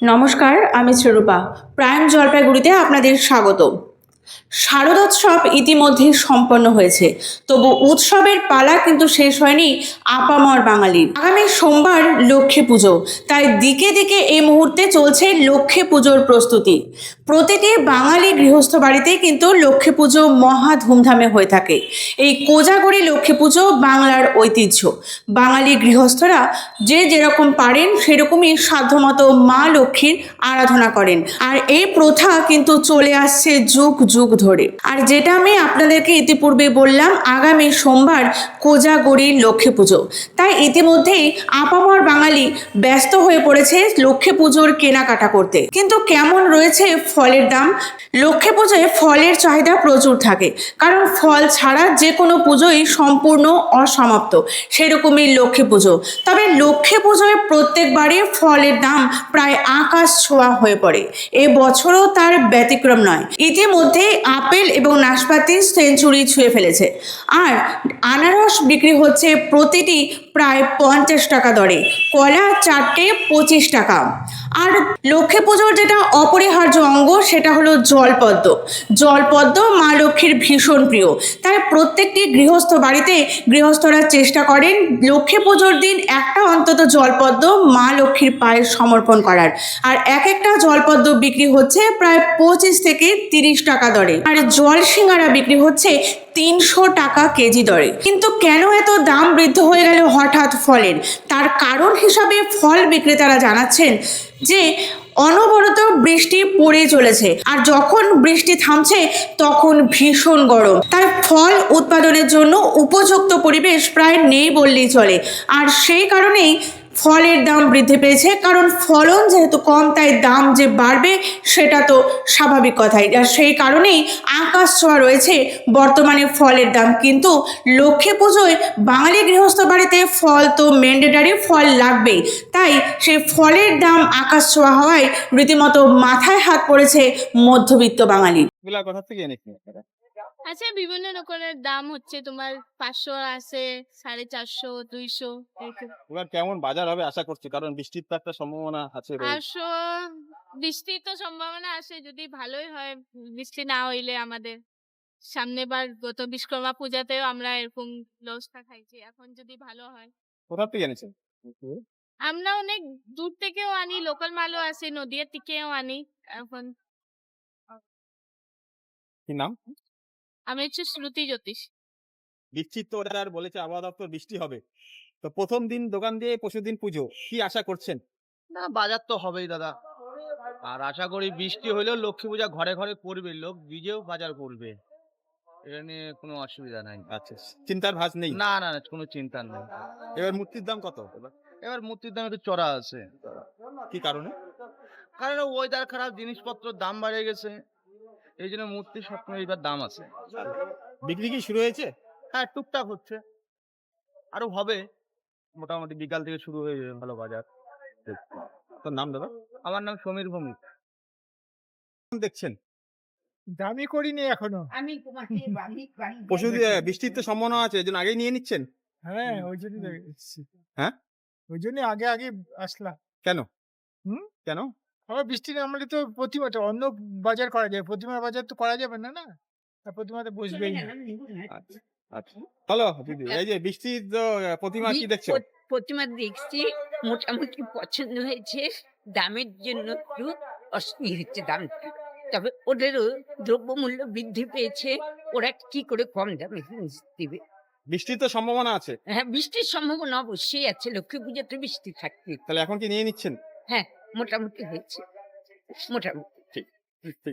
নমস্কার আমি শ্রীরূপা প্রাইম জলপাইগুড়িতে আপনাদের স্বাগত শারদোৎসব ইতিমধ্যে সম্পন্ন হয়েছে। তবু উৎসবের পালা কিন্তু শেষ হয়নি আপামর বাঙালির। আগামী সোমবার লক্ষ্মী পুজো। তাই দিকে দিকে এই মুহূর্তে চলছে লক্ষ্মী পুজোর প্রস্তুতি। প্রতিটি বাঙালি গৃহস্থ বাড়িতে কিন্তু লক্ষ্মী পুজো মহা ধুমধামে হয়ে থাকে। এই কোজাগরি লক্ষ্মী পুজো বাংলার ঐতিহ্য। বাঙালি গৃহস্থরা যে যেরকম পারেন সেরকমই সাধ্যমতো মা লক্ষ্মীর আরাধনা করেন। আর এই প্রথা কিন্তু চলে আসছে যুগ যুগ ধরে আর যেটা আমি আপনাদেরকে ইতিপূর্বে বললাম, আগামী সোমবার কোজাগরির লক্ষ্মী পুজো। তাই ইতিমধ্যেই আপামর বাঙালি ব্যস্ত হয়ে পড়েছে লক্ষ্মী পুজোর কেনাকাটা করতে। কিন্তু কেমন রয়েছে ফলের দাম? লক্ষ্মী পুজোয় ফলের চাহিদা প্রচুর থাকে। কারণ ফল ছাড়া যে কোনো পুজোই সম্পূর্ণ অসমাপ্ত। সেরকমই লক্ষ্মী পুজো। তবে লক্ষ্মী পুজোয় প্রত্যেকবারই ফলের দাম প্রায় আকাশ ছোঁয়া হয়ে পড়ে। এ বছরও তার ব্যতিক্রম নয়। ইতিমধ্যে আপেল এবং নাশপাতি সেঞ্চুরি ছুঁয়ে ফেলেছে। আর আনারস বিক্রি হচ্ছে প্রতিটি প্রায় পঞ্চাশ টাকা দরে। কলা চারটে পঁচিশ টাকা। আর লক্ষ্মী পুজোর যেটা অপরিহার্য অঙ্গ, সেটা হলো জলপদ্ম। জলপদ্ম মা লক্ষ্মীর ভীষণ প্রিয়। তাই প্রত্যেকটি গৃহস্থ বাড়িতে গৃহস্থরা চেষ্টা করেন লক্ষ্মী পুজোর দিন একটা অন্তত জলপদ্ম মা লক্ষ্মীর পায়ে সমর্পণ করার। আর এক একটা জলপদ্ম বিক্রি হচ্ছে প্রায় পঁচিশ থেকে তিরিশ টাকা দরে। আর জল সিঙ্গারা বিক্রি হচ্ছে তিনশো টাকা কেজি দরে। কিন্তু কেন এত দাম বৃদ্ধ হয়ে গেল? হঠাৎ ফলের। তার কারণ হিসাবে ফল বিক্রেতারা জানাচ্ছেন যে, অনবরত বৃষ্টি পড়ে চলেছে আর যখন বৃষ্টি থামছে তখন ভীষণ গরম। তাই ফল উৎপাদনের জন্য উপযুক্ত পরিবেশ প্রায় নেই বললেই চলে। আর সেই কারণেই ফলের দাম বৃদ্ধি পেয়েছে, কারণ ফলন যেহেতু কম, তাই দাম যে বাড়বে সেটা তো স্বাভাবিক কথাই। আর সেই কারণেই আকাশ ছোঁয়া রয়েছে, বর্তমানে ফলের দাম। কিন্তু লক্ষ্মী পুজোয় বাঙালি গৃহস্থ বাড়িতে ফল তো ম্যান্ডেটারি ফল লাগবেই। তাই সেই ফলের দাম আকাশ ছোঁয়া হওয়ায় রীতিমতো মাথায় হাত পড়েছে মধ্যবিত্ত বাঙালি। কোথা থেকে আচ্ছা বিভিন্ন রকমের দাম হচ্ছে। তোমার পাঁচশো আছে সাড়ে চারশো দুইশো এবার কেমন বাজার হবে আশা করছি কারণ বৃষ্টির তো একটা সম্ভাবনা আছে বৃষ্টির তো সম্ভাবনা আছে। যদি ভালোই হয় বৃষ্টি না হইলে আমাদের সামনে বার গত বিশ্বকর্মা পূজাতেও আমরা এরকম লসটা খাইছি। এখন যদি ভালো হয়। কোথা থেকে এনেছেন আমরা অনেক দূর থেকেও আনি লোকাল মালও আছে নদীয়ার থেকেও আনি। এখন কি নাম? আমি হচ্ছে শ্রুতি জ্যোতিষ। বৃষ্টির তো ওটা আর বলেছে আবহাওয়া দপ্তর বৃষ্টি হবে। তো প্রথম দিন দোকান দিয়ে পরশু দিন পুজো কি আশা করছেন? না বাজার তো হবেই দাদা। আর আশা করি বৃষ্টি হলেও লক্ষ্মী পূজা ঘরে ঘরে করবে লোক বিজেও বাজার করবে। এটা নিয়ে কোনো অসুবিধা নাই। আচ্ছা চিন্তার ভাস নেই? না না না কোনো চিন্তা নেই। এবার মূর্তির দাম কত? এবার এবার মূর্তির দাম একটু চড়া আছে। কি কারণে? কারণ ওয়েদার খারাপ জিনিসপত্র দাম বাড়ে গেছে। এই জন্য মূর্তির সবসময় এবার দাম আছে। বিক্রি কি শুরু হয়েছে? হ্যাঁ টুকটাক হচ্ছে। আরও হবে। মোটামুটি বিকাল থেকে শুরু হয়ে যাবে ভালো বাজার। তোর নাম দাদা? আমার নাম সমীর ভৌমিক। দেখছেন? দামি করিনি এখনও। আমি তোমাকে বাড়ি বাড়ি পরশু বৃষ্টির তো সম্ভাবনা আছে এই জন্য আগেই নিয়ে নিচ্ছেন? হ্যাঁ ওই জন্য হ্যাঁ? ওই জন্য আগে আগে আসলাম। কেন? হুম? কেন? আবার বৃষ্টি নামলে তো প্রতিমাটা অন্য বাজার করা যায়। প্রতিমার বাজার তো করা যাবে না না? প্রতিমা তো বসবেই না আচ্ছা আচ্ছা। হ্যালো দিদি এই যে বৃষ্টির তো প্রতিমা কি দেখছ? প্রতিমা দেখছি মোটামুটি পছন্দ হয়েছে। দামের জন্য একটু অস্থির হচ্ছে দামটা। তবে ওদেরও দ্রব্যমূল্য বৃদ্ধি পেয়েছে। ওরা কি করে কম দামে দিবে? বৃষ্টির তো সম্ভাবনা আছে। হ্যাঁ বৃষ্টির সম্ভাবনা অবশ্যই আছে। লক্ষ্মী পুজোতে বৃষ্টি থাকবে তাহলে এখন কি নিয়ে নিচ্ছেন? হ্যাঁ। মোটামুটি হয়েছে। মোটামুটি। ঠিক। আছে